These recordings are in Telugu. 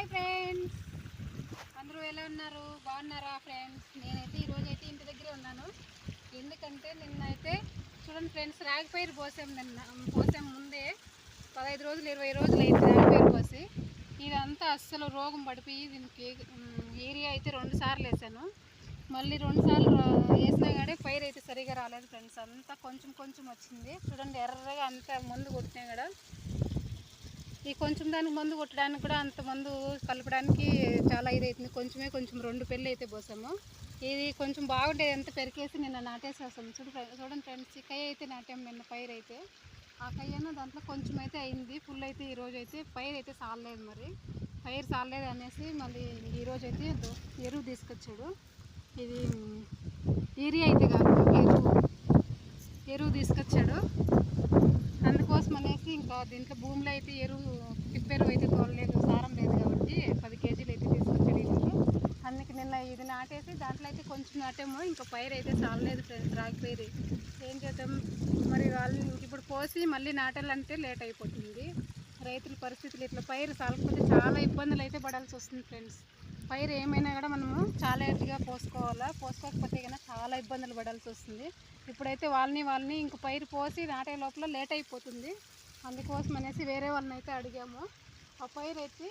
హాయ్ ఫ్రెండ్స్ అందరూ ఎలా ఉన్నారు? బాగున్నారా ఫ్రెండ్స్ నేనైతే ఈరోజు అయితే ఇంటి దగ్గరే ఉన్నాను. ఎందుకంటే నిన్నైతే చూడండి ఫ్రెండ్స్ రాగిపైరు పోసాం నిన్న పోసాం ముందే. పదహైదు రోజులు ఇరవై రోజులు అయితే రాగిపైరు పోసి. ఇదంతా అస్సలు రోగం పడిపోయి దీనికి ఏరియా అయితే రెండు సార్లు వేసాను. మళ్ళీ రెండు సార్లు వేసినా కానీ పైరు అయితే సరిగా రాలేదు ఫ్రెండ్స్ అంతా కొంచెం కొంచెం వచ్చింది. చూడండి ఎర్రగా అంతా మందు కొట్టినా కూడా ఈ కొంచెం దానికి మందు కొట్టడానికి కూడా అంత మందు కలపడానికి చాలా ఇది అవుతుంది కొంచెమే కొంచెం రెండు పెళ్ళి అయితే పోసాము. ఇది కొంచెం బాగుండేది ఎంత పెరికేసి నిన్న నాటేసేస్తాము చూడు చూడండి ఫ్రెండ్స్ ఈ కై అయితే నాటాం నిన్న పైరు అయితే. ఆ కయ్యను దాంట్లో కొంచెం అయితే అయింది. ఫుల్ అయితే ఈరోజు అయితే పైరు అయితే సాలలేదు మరి. పైరు సాలలేదు అనేసి మళ్ళీ ఈరోజు అయితే ఎరువు తీసుకొచ్చాడు. ఇది ఏరియా అయితే కాదు ఎరువు తీసుకొచ్చాడు అందుకోసం అనేసి ఇంకా దీంట్లో భూమిలో అయితే ఎరువు తిప్పెరువు అయితే తోలలేదు సారం లేదు కాబట్టి పది కేజీలు అయితే తీసుకొచ్చాడు ఇంటికి అందుకే నిన్న ఇది నాటేసి దాంట్లో అయితే కొంచెం నాటేమో. ఇంకా పైరు అయితే చాలలేదు ఫ్రెండ్స్ రాగి పైరు ఏం చేద్దాం? మరి వాళ్ళని ఇప్పుడు పోసి మళ్ళీ నాటాలంటే లేట్ అయిపోతుంది. రైతుల పరిస్థితులు ఇట్లా పైరు చాలకపోతే చాలా ఇబ్బందులు అయితే పడాల్సి వస్తుంది ఫ్రెండ్స్. పైరు ఏమైనా కూడా మనము చాలా ఎత్తుగా పోసుకోవాలా? పోసుకోకపోతే కన్నా చాలా ఇబ్బందులు పడాల్సి వస్తుంది. ఇప్పుడైతే వాళ్ళని వాళ్ళని ఇంక పైరు పోసి నాటే లోపల లేట్ అయిపోతుంది. అందుకోసం అనేసి వేరే వాళ్ళని అయితే అడిగాము. ఆ పైరు అయితే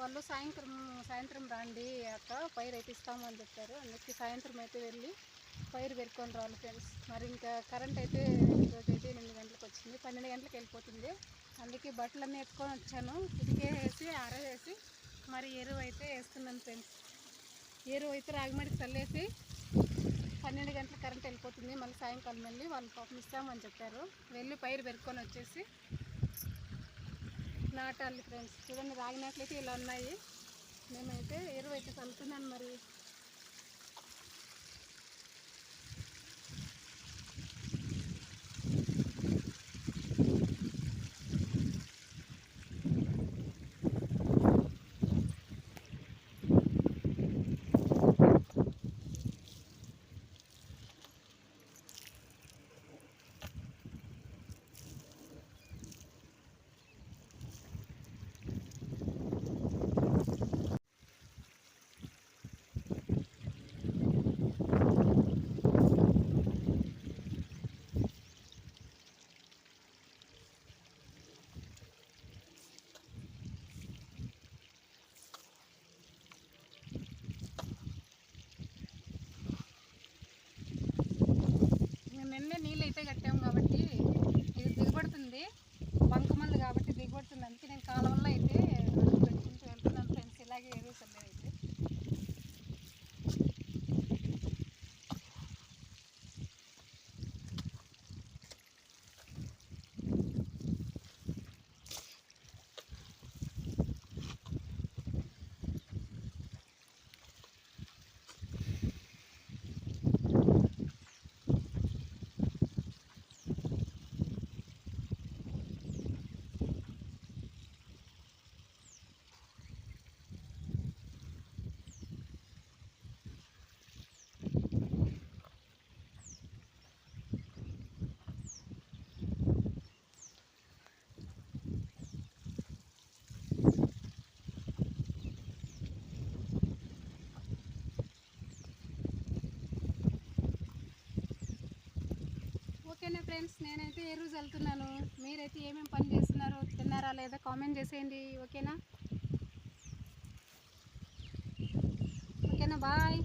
వాళ్ళు సాయంత్రం సాయంత్రం రండి అక్క పైరు అయితే ఇస్తాము అని చెప్పారు. అందుకే సాయంత్రం అయితే వెళ్ళి పైరు పెట్టుకొని రావాలి ఫ్రెండ్స్. మరి ఇంకా కరెంట్ అయితే ఈరోజు అయితే ఎనిమిది గంటలకు వచ్చింది. పన్నెండు గంటలకు వెళ్ళిపోతుంది. అందుకే బట్టలన్నీ ఎత్తుకొని వచ్చాను. ఇదికే వేసి ఆరవేసి మరి ఎరువు అయితే వేస్తున్నాను ఫ్రెండ్స్. ఎరువు అయితే రాగిమడికి చల్లేసి పన్నెండు గంటల కరెంట్ వెళ్ళిపోతుంది. మళ్ళీ సాయంకాలం వెళ్ళి వాళ్ళు పాపం ఇస్తామని చెప్పారు. వెళ్ళి పైరు పెరుక్కొని వచ్చేసి నాటాలి ఫ్రెండ్స్ చూడండి రాగినట్లయితే ఇలా ఉన్నాయి. మేమైతే ఎరువు అయితే చల్లుతున్నాను మరి. ఓకేనా ఫ్రెండ్స్? నేనైతే ఎర్రజ్ వెళ్తున్నాను? మీరైతే ఏమేమి పని చేస్తున్నారో తిన్నారా లేదా కామెంట్ చేసేయండి ఓకేనా? ఓకేనా బాయ్.